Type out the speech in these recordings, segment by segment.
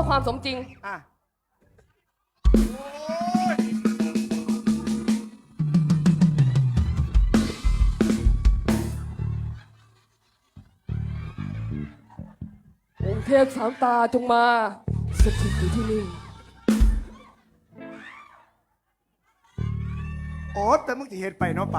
ื่อความสมจริง อะองค์เทพสามตาจงมาสถิตอยู่ที่นี่ อ๋อแต่มึงจะเหตุไปเนาะไป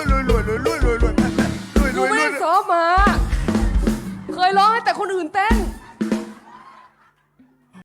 ร้องมา เคยร้องให้แต่คนอื่นเต้น